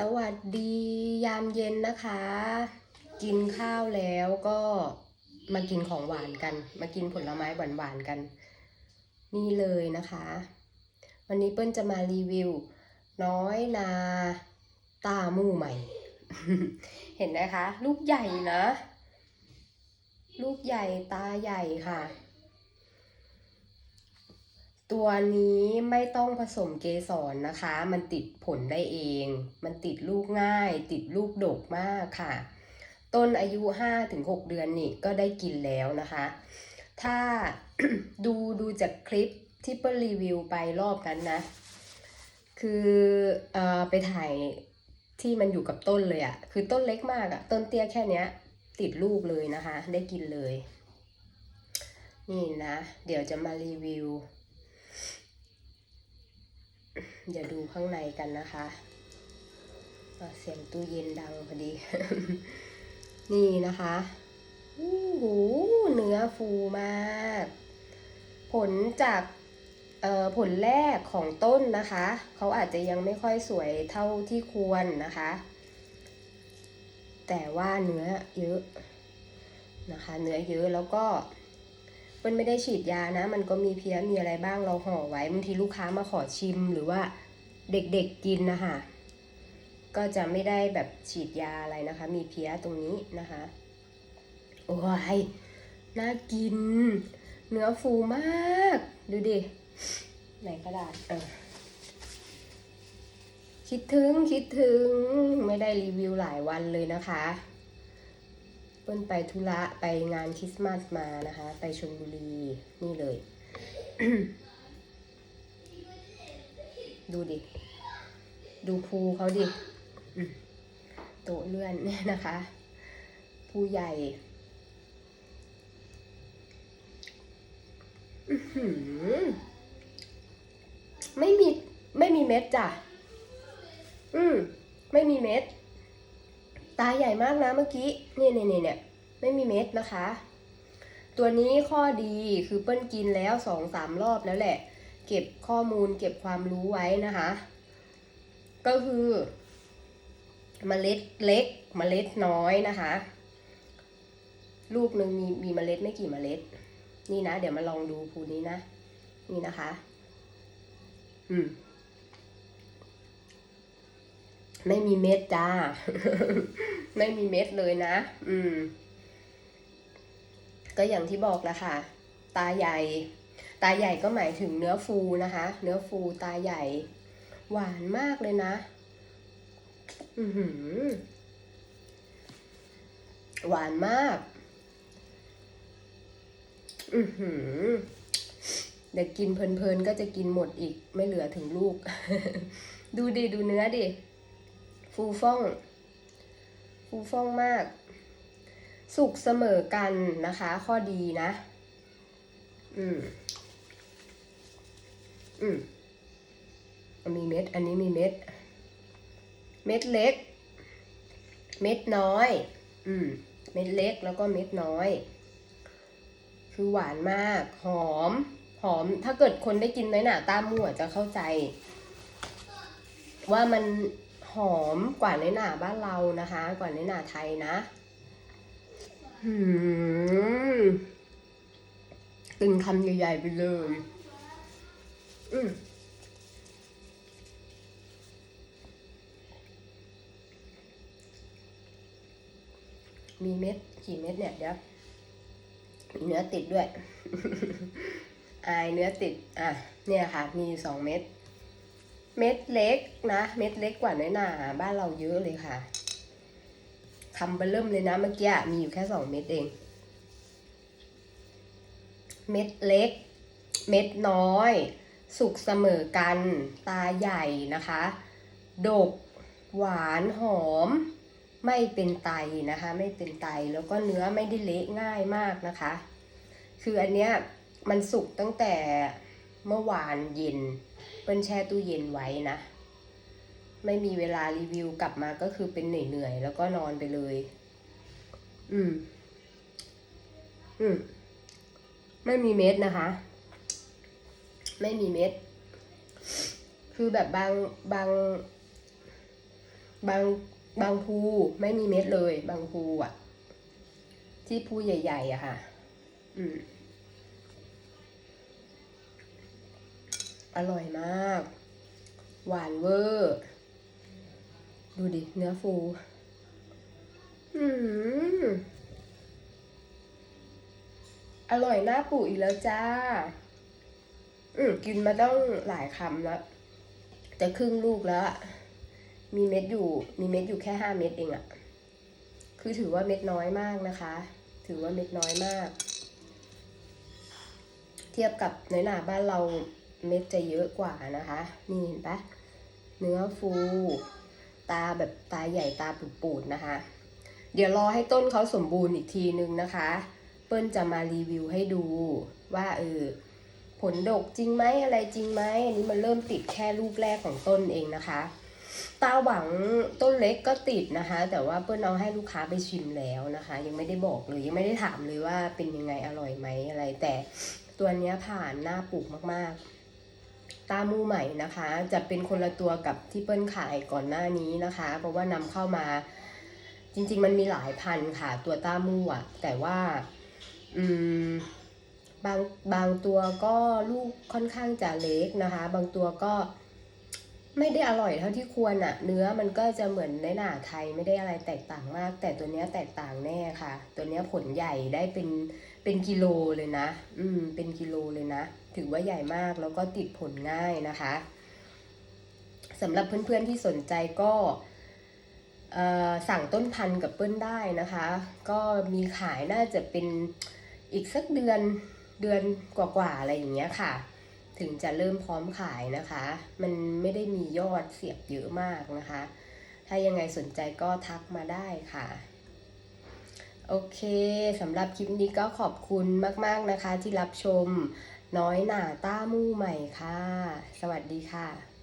สวัสดียามเย็นนะคะ กินข้าวแล้วก็มากินของหวานกัน มากินผลไม้หวานๆกัน นี่เลยนะคะ วันนี้เปิ้ลจะมารีวิว น้อยนาตามู่ใหม่ เห็นไหมคะ ลูกใหญ่นะ ลูกใหญ่ตาใหญ่ค่ะ ตัวนี้ไม่ต้องผสมเกสรนะคะ มันติดผลได้เอง มันติดลูกง่าย ติดลูกดกมากค่ะ ต้นอายุ 5-6 เดือนนี่ก็ได้กินแล้วนะคะ ถ้าดูดูจากคลิปที่เปิ้ลรีวิวไปรอบนั้นนะ คือเออไปถ่ายที่มันอยู่กับต้นเลยอะคือต้นเล็กมากอะต้นเตี้ยแค่เนี้ย ติดลูกเลยนะคะ ได้กินเลย นี่นะ เดี๋ยวจะมารีวิว เดี๋ยวดูข้างในกันนะคะอะเสียงตู้เย็นดังพอดี นี่นะคะโอ้โหเนื้อฟูมาก ผลจากเอ่อผลแรกของต้นนะคะ เขาอาจจะยังไม่ค่อยสวยเท่าที่ควรนะคะ แต่ว่าเนื้อเยอะนะคะ เนื้อเยอะแล้วก็ มันไม่ได้ฉีดยานะ มันก็มีเพี้ยมีอะไรบ้างเราห่อไว้บางทีลูกค้ามาขอชิมหรือว่าเด็กๆกินนะคะก็จะไม่ได้แบบฉีดยาอะไรนะคะ มีเพี้ยตรงนี้นะคะโอ้ยน่ากิน เนื้อฟูมาก ดูดิ ไหนกระดาษเออคิดถึงคิดถึงไม่ได้รีวิวหลายวันเลยนะคะ เปิ้ลไปธุระไปงานคริสต์มาสมานะคะ ไปชลบุรีนี่เลย ดูดิ ดูภูเขาดิโต๊ะเลื่อนเนี่ยนะคะภูใหญ่ไม่มีไม่มีเม็ดจ้ะ อืม ไม่มีเม็ด ตาใหญ่มากนะเมื่อกี้เนี่ยเนี่ยเนี่ยเนี่ยไม่มีเม็ดนะคะ ตัวนี้ข้อดีคือเปิ้ลกินแล้วสองสามรอบแล้วแหละ เก็บข้อมูลเก็บความรู้ไว้นะคะ ก็คือเมล็ดเล็กเมล็ดน้อยนะคะ ลูกหนึ่งมีมีเมล็ดไม่กี่เมล็ด นี่นะ เดี๋ยวมาลองดูภูนี้นะ นี่นะคะ อืม ไม่มีเม็ดจ้า ไม่มีเม็ดเลยนะ อืม ก็อย่างที่บอกแหละค่ะ ตาใหญ่ ตาใหญ่ก็หมายถึงเนื้อฟูนะคะ เนื้อฟูตาใหญ่ หวานมากเลยนะอือหือหวานมาก อือหือเดี๋ยวกินเพลินๆก็จะกินหมดอีกไม่เหลือถึงลูก ดูดิ ดูเนื้อดิ ฟูฟ่อง ฟูฟ่องมาก สุกเสมอกันนะคะ ข้อดีนะ อืม อืมมีเม็ด อันนี้มีเม็ด เม็ดเล็ก เม็ดน้อย อืม เม็ดเล็กแล้วก็เม็ดน้อย คือหวานมาก หอม หอม ถ้าเกิดคนได้กินน้อยหนาต้ามั่วจะเข้าใจ ว่ามัน หอมกว่าในหนาบ้านเรานะคะ กว่าในหนาไทยนะหืมกินคำใหญ่ๆไปเลย อืมมีเม็ดกี่เม็ดเนี่ยเดี๋ยวมีเนื้อติดด้วย อายเนื้อติด อะ เนี่ยค่ะ มีสองเม็ด เม็ดเล็กนะ เม็ดเล็กกว่าน้อยหนาบ้านเราเยอะเลยค่ะคำเบอร์เริ่มเลยนะเมื่อกี้มีอยู่แค่สองเม็ดเอง เม็ดเล็ก เม็ดน้อย สุกเสมอกัน ตาใหญ่นะคะ ดก หวานหอม ไม่เป็นไตนะคะ ไม่เป็นไตแล้วก็เนื้อไม่ได้เละง่ายมากนะคะ คืออันเนี้ยมันสุกตั้งแต่เมื่อวานเย็น เปิ้ลแช่ตู้เย็นไว้นะ ไม่มีเวลารีวิวกลับมาก็คือเป็นเหนื่อยๆแล้วก็นอนไปเลย อืม อืม ไม่มีเม็ดนะคะ ไม่มีเม็ด คือแบบบางบางบางบางภูไม่มีเม็ดเลย บางภูอะ ที่ภูใหญ่ ๆอะค่ะ อืม อร่อยมาก หวานเวอร์ ดูดิ เนื้อฟู อืมอร่อยหน่าปลูกอีกแล้วจ้า อืมกินมาต้องหลายคำแล้วจะครึ่งลูกแล้วอะมีเม็ดอยู่ มีเม็ดอยู่แค่ห้าเม็ดเองอะคือถือว่าเม็ดน้อยมากนะคะ ถือว่าเม็ดน้อยมาก เทียบกับในหนาบ้านเรา เม็ดจะเยอะกว่านะคะ นี่เห็นปะเนื้อฟู ตาแบบตาใหญ่ตาปูดๆนะคะ เดี๋ยวรอให้ต้นเขาสมบูรณ์อีกทีนึงนะคะ เปิ้ลจะมารีวิวให้ดูว่าเออผลดกจริงไหมอะไรจริงไหมอันนี้มันเริ่มติดแค่ลูกแรกของต้นเองนะคะตาหวังต้นเล็กก็ติดนะคะ แต่ว่าเปิ้ลเอาให้ลูกค้าไปชิมแล้วนะคะ ยังไม่ได้บอกเลยยังไม่ได้ถามเลยว่าเป็นยังไงอร่อยไหมอะไรแต่ตัวนี้ผ่านหน้าปลูกมากๆ ตามูใหม่นะคะ จะเป็นคนละตัวกับที่เปิ้ลขายก่อนหน้านี้นะคะ เพราะว่านำเข้ามาจริง ๆ มันมีหลายพันค่ะตัวต้ามูอะ แต่ว่าอืมบางบางตัวก็ลูกค่อนข้างจะเล็กนะคะ บางตัวก็ไม่ได้อร่อยเท่าที่ควรอะ่ะ เนื้อมันก็จะเหมือนในหนาไทยไม่ได้อะไรแตกต่างมาก แต่ตัวเนี้ยแตกต่างแน่ค่ะ ตัวเนี้ยผลใหญ่ได้เป็นเป็นกิโลเลยนะ อืม เป็นกิโลเลยนะ ถือว่าใหญ่มากแล้วก็ติดผลง่ายนะคะสำหรับเพื่อนๆที่สนใจก็สั่งต้นพันธุ์กับเปิ้ลได้นะคะ ก็มีขายน่าจะเป็นอีกสักเดือนเดือนกว่าๆอะไรอย่างเงี้ยค่ะ ถึงจะเริ่มพร้อมขายนะคะ มันไม่ได้มียอดเสียบเยอะมากนะคะ ถ้ายังไงสนใจก็ทักมาได้ค่ะ โอเคสำหรับคลิปนี้ก็ขอบคุณมากๆนะคะที่รับชม น้อยหนาต้ามู่ใหม่ค่ะ สวัสดีค่ะ